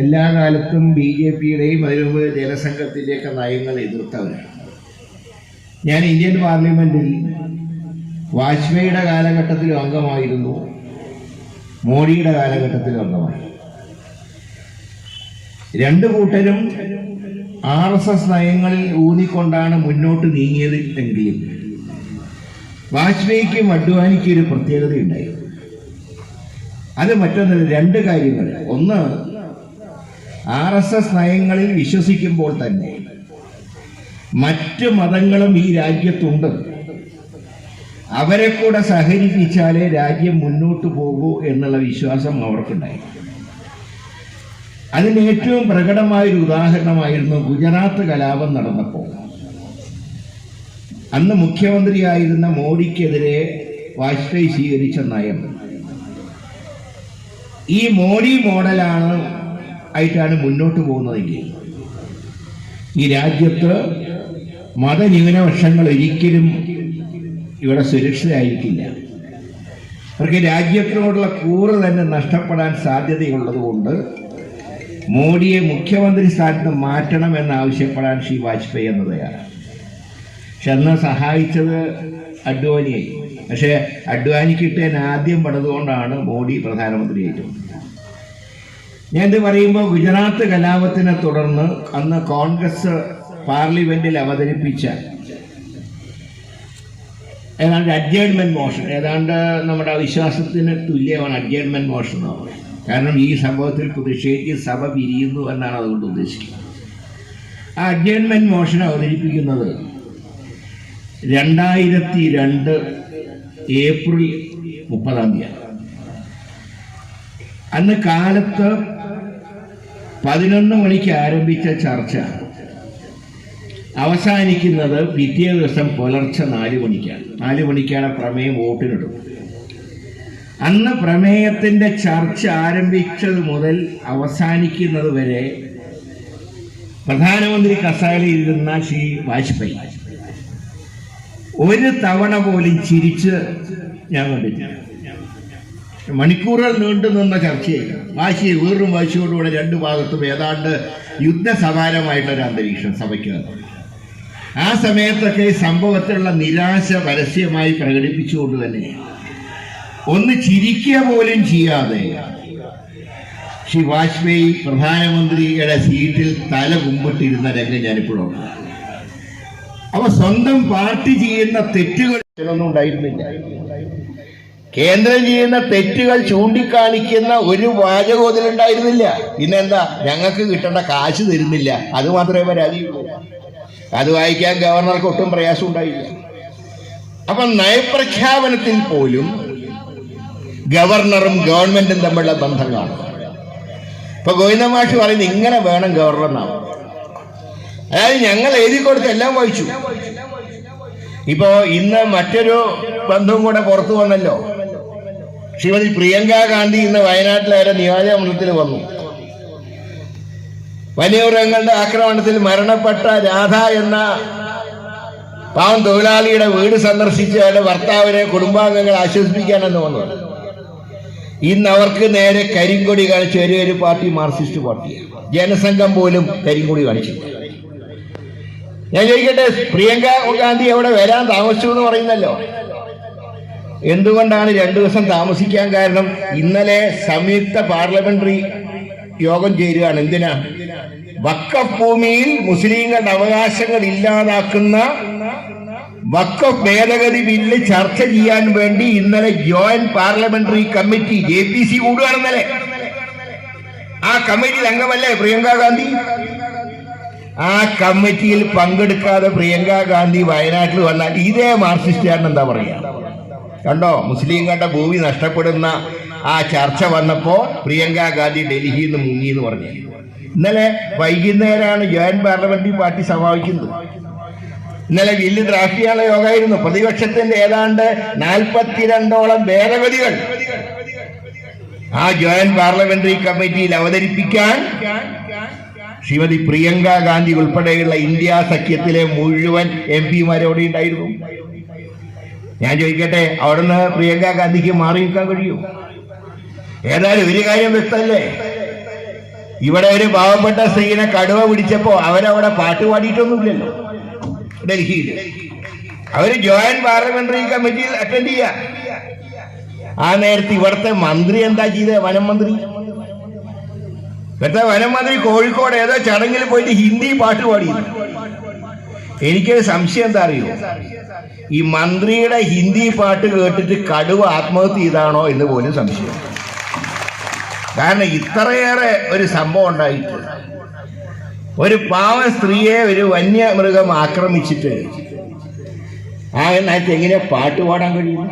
എല്ലാ കാലത്തും B J പിയുടെയും അതിനുമുമ്പ് ജനസംഘത്തിന്റെയൊക്കെ നയങ്ങൾ എതിർത്തവരാണ്. ഞാൻ ഇന്ത്യൻ പാർലമെന്റിൽ വാജ്പേയിയുടെ കാലഘട്ടത്തിലും അംഗമായിരുന്നു. മോഡിയുടെ കാലഘട്ടത്തിലും അംഗമായി രണ്ടു കൂട്ടരും ആർ എസ് എസ് നയങ്ങളിൽ ഊന്നിക്കൊണ്ടാണ് മുന്നോട്ട് നീങ്ങിയത് എങ്കിലും വാജ്പേയിക്കും അഡ്വാനിക്കും ഒരു പ്രത്യേകതയുണ്ടായിരുന്നു. അത് മറ്റൊന്നല്ല രണ്ട് കാര്യങ്ങൾ. ഒന്ന് ആർ എസ് എസ് നയങ്ങളിൽ വിശ്വസിക്കുമ്പോൾ തന്നെ മറ്റ് മതങ്ങളും ഈ രാജ്യത്തുണ്ട്. അവരെ കൂടെ സഹകരിപ്പിച്ചാലേ രാജ്യം മുന്നോട്ട് പോകൂ എന്നുള്ള വിശ്വാസം അവർക്കുണ്ടായി. അതിന് ഏറ്റവും പ്രകടമായൊരു ഉദാഹരണമായിരുന്നു ഗുജറാത്ത് കലാപം നടന്നപ്പോൾ. അന്ന് മുഖ്യമന്ത്രിയായിരുന്ന മോഡിക്കെതിരെ വാജ്പേയി സ്വീകരിച്ച നയം. ഈ മോഡി മോഡലാണ് ആയിട്ടാണ് മുന്നോട്ട് പോകുന്നതെങ്കിൽ ഈ രാജ്യത്ത് മതന്യൂനപക്ഷങ്ങൾ ഒരിക്കലും ഇവിടെ സുരക്ഷിതരായിരിക്കില്ല. അവർക്ക് രാജ്യത്തിനോടുള്ള കൂറ് തന്നെ നഷ്ടപ്പെടാൻ സാധ്യതയുള്ളതുകൊണ്ട് മോഡിയെ മുഖ്യമന്ത്രി സ്ഥാനത്ത് മാറ്റണം എന്നാവശ്യപ്പെടാൻ ശ്രീ വാജ്പേയി എന്നതാണ് പക്ഷെ അന്ന് സഹായിച്ചത് അഡ്വാനിയായി. പക്ഷേ അഡ്വാനിക്കിട്ടേൻ ആദ്യം പെടുന്നതുകൊണ്ടാണ് മോഡി പ്രധാനമന്ത്രിയായിട്ടുള്ളത് ഞാൻ ഇത് പറയുമ്പോൾ ഗുജറാത്ത് കലാപത്തിനെ തുടർന്ന് അന്ന് കോൺഗ്രസ് പാർലമെന്റിൽ അവതരിപ്പിച്ച ഏതാണ്ട് അഡ്ജേൺമെന്റ് മോഷൻ ഏതാണ്ട് നമ്മുടെ വിശ്വാസത്തിന് തുല്യമാണ് അഡ്ജേൺമെന്റ് മോഷൻ എന്ന് പറയുന്നത്. കാരണം ഈ സംഭവത്തിൽ പ്രതിഷേധിച്ച് സഭ പിരിയുന്നു എന്നാണ് അതുകൊണ്ട് ഉദ്ദേശിക്കുന്നത്. ആ അഡ്ജേൺമെന്റ് മോഷൻ അവതരിപ്പിക്കുന്നത് രണ്ടായിരത്തി രണ്ട് ഏപ്രിൽ മുപ്പതാം തീയതി അന്ന് കാലത്ത് പതിനൊന്ന് മണിക്ക് ആരംഭിച്ച ചർച്ച. അവസാനിക്കുന്നത് പിറ്റേ ദിവസം പുലർച്ചെ നാല് മണിക്കാണ്. നാല് മണിക്കാണ് പ്രമേയം വോട്ടിനിടും. അന്ന് പ്രമേയത്തിന്റെ ചർച്ച ആരംഭിച്ചത് മുതൽ അവസാനിക്കുന്നത് വരെ പ്രധാനമന്ത്രി കസാലയിൽ ഇരുന്ന ശ്രീ വാജ്പേയി. ഒരു തവണ പോലും ചിരിച്ച് ഞാൻ കണ്ടിട്ടില്ല. മണിക്കൂറുകൾ നീണ്ടു നിന്ന ചർച്ചയില്ല വാശി വീറും വാശിയോടുകൂടെ രണ്ടു ഭാഗത്തും ഏതാണ്ട് യുദ്ധസമാനമായിട്ടൊരു അന്തരീക്ഷം സഭയ്ക്ക് ആ സമയത്തൊക്കെ സംഭവത്തിലുള്ള നിരാശ പരസ്യമായി പ്രകടിപ്പിച്ചുകൊണ്ട് തന്നെ ഒന്ന് ചിരിക്കുക പോലും ചെയ്യാതെ ശ്രീ വാജ്പേയി പ്രധാനമന്ത്രിയുടെ സീറ്റിൽ തല കുമ്പിട്ടിരുന്ന രംഗം ഞാനിപ്പോഴും അവ സ്വന്തം പാർട്ടി ചെയ്യുന്ന തെറ്റുകൾ ഉണ്ടായിരുന്നില്ല. കേന്ദ്രം ചെയ്യുന്ന തെറ്റുകൾ ചൂണ്ടിക്കാണിക്കുന്ന ഒരു വാചകം അതിലുണ്ടായിരുന്നില്ല. പിന്നെന്താ? ഞങ്ങൾക്ക് കിട്ടേണ്ട കാശ് തരുന്നില്ല. അത് മാത്രമേ പരാതിയുള്ളൂ. അത് വായിക്കാൻ ഗവർണർക്ക് ഒട്ടും പ്രയാസം ഉണ്ടായില്ല. അപ്പൊ നയപ്രഖ്യാപനത്തിൽ പോലും ഗവർണറും ഗവൺമെന്റും തമ്മിലുള്ള ബന്ധം കാണും ഇപ്പൊ ഗോവിന്ദമാഷ് പറയുന്നത് ഇങ്ങനെ വേണം ഗവർണർ എന്നാവും അതായത് ഞങ്ങൾ എഴുതി കൊടുത്ത് എല്ലാം വായിച്ചു. ഇപ്പോ ഇന്ന് മറ്റൊരു ബന്ധവും കൂടെ പുറത്തു വന്നല്ലോ. ശ്രീമതി പ്രിയങ്ക ഗാന്ധി ഇന്ന് വയനാട്ടിലെ വരെ നിയോജകമണ്ഡലത്തിൽ വന്നു. വന്യമൃഗങ്ങളുടെ ആക്രമണത്തിൽ മരണപ്പെട്ട രാധ എന്ന പാവം തൊഴിലാളിയുടെ വീട് സന്ദർശിച്ച് അവരുടെ ഭർത്താവിനെ കുടുംബാംഗങ്ങളെ ആശ്വസിപ്പിക്കാനെന്ന് വന്നു. ഇന്ന് അവർക്ക് നേരെ കരിങ്കൊടി കാണിച്ച ഒരേ ഒരു പാർട്ടി മാർക്സിസ്റ്റ് പാർട്ടിയാണ്. ജനസംഘം പോലും കരിങ്കൊടി കാണിച്ചില്ല. ഞാൻ ചോദിക്കട്ടെ പ്രിയങ്ക ഗാന്ധി അവിടെ വരാൻ താമസിച്ചു എന്ന് പറയുന്നല്ലോ. എന്തുകൊണ്ടാണ് രണ്ടു ദിവസം താമസിക്കാൻ കാരണം ഇന്നലെ സംയുക്ത പാർലമെന്ററി യോഗം ചേരുകയാണ്? എന്തിനാ? വക്കഫ് ഭൂമിയിൽ മുസ്ലിങ്ങളുടെ അവകാശങ്ങൾ ഇല്ലാതാക്കുന്ന വക്കഫ് ഭേദഗതി ബില്ല് ചർച്ച ചെയ്യാൻ വേണ്ടി ഇന്നലെ joint parliamentary committee J P C കൂടുകയാണ് ഇന്നലെ. ആ കമ്മിറ്റിയിൽ അംഗമല്ലേ പ്രിയങ്ക ഗാന്ധി? ആ കമ്മിറ്റിയിൽ പങ്കെടുക്കാതെ പ്രിയങ്ക ഗാന്ധി വയനാട്ടിൽ വന്നാൽ ഇതേ മാർക്സിസ്റ്റ് എന്താ പറയാ കണ്ടോ? മുസ്ലിങ്ങളുടെ ഭൂമി നഷ്ടപ്പെടുന്ന ആ ചർച്ച വന്നപ്പോ പ്രിയങ്ക ഗാന്ധി ഡൽഹിയിൽ നിന്ന് മുങ്ങി എന്ന് പറഞ്ഞു. ഇന്നലെ വൈകുന്നേരമാണ് ജോയിന്റ് പാർലമെന്ററി പാർട്ടി സമാപിക്കുന്നത്. ഇന്നലെ ബില്ല് ഡ്രാഫ്റ്റ് ചെയ്യാനുള്ള യോഗമായിരുന്നു പ്രതിപക്ഷത്തിന്റെ ഏതാണ്ട് നാൽപ്പത്തിരണ്ടോളം ഭേദഗതികൾ ആ ജോയിന്റ് പാർലമെന്ററി കമ്മിറ്റിയിൽ അവതരിപ്പിക്കാൻ ശ്രീമതി പ്രിയങ്ക ഗാന്ധി ഉൾപ്പെടെയുള്ള ഇന്ത്യ സഖ്യത്തിലെ മുഴുവൻ എം പിമാരോടെ ഉണ്ടായിരുന്നു. ഞാൻ ചോദിക്കട്ടെ അവിടുന്ന് പ്രിയങ്ക ഗാന്ധിക്ക് മാറി നിൽക്കാൻ കഴിയൂ? ഏതായാലും ഒരു കാര്യം വ്യക്തമല്ലേ? ഇവിടെ ഒരു പാവപ്പെട്ട സ്ത്രീനെ കടുവ പിടിച്ചപ്പോ അവരവിടെ പാട്ട് പാടിയിട്ടൊന്നുമില്ലല്ലോ. ഡൽഹിയിൽ. അവർ ജോയിന്റ് പാർലമെന്ററി കമ്മിറ്റിയിൽ അറ്റൻഡ് ചെയ്യാ. ആ നേരത്തെ ഇവിടുത്തെ മന്ത്രി എന്താ ചെയ്തേ വനം മന്ത്രി? ഇവിടുത്തെ വനം മന്ത്രി കോഴിക്കോട് ഏതോ ചടങ്ങിൽ പോയിട്ട് ഹിന്ദി പാട്ട് പാടി എനിക്കൊരു സംശയം എന്താ അറിയോ? ഈ മന്ത്രിയുടെ ഹിന്ദി പാട്ട് കേട്ടിട്ട് കടുവ ആത്മഹത്യ ചെയ്താണോ എന്ന് പോലും സംശയം. കാരണം ഇത്രയേറെ ഒരു സംഭവം ഉണ്ടായിട്ടുണ്ട് ഒരു പാവ സ്ത്രീയെ ഒരു വന്യമൃഗം ആക്രമിച്ചിട്ട് ആ എന്നായിട്ട് എങ്ങനെ പാട്ട് പാടാൻ കഴിയും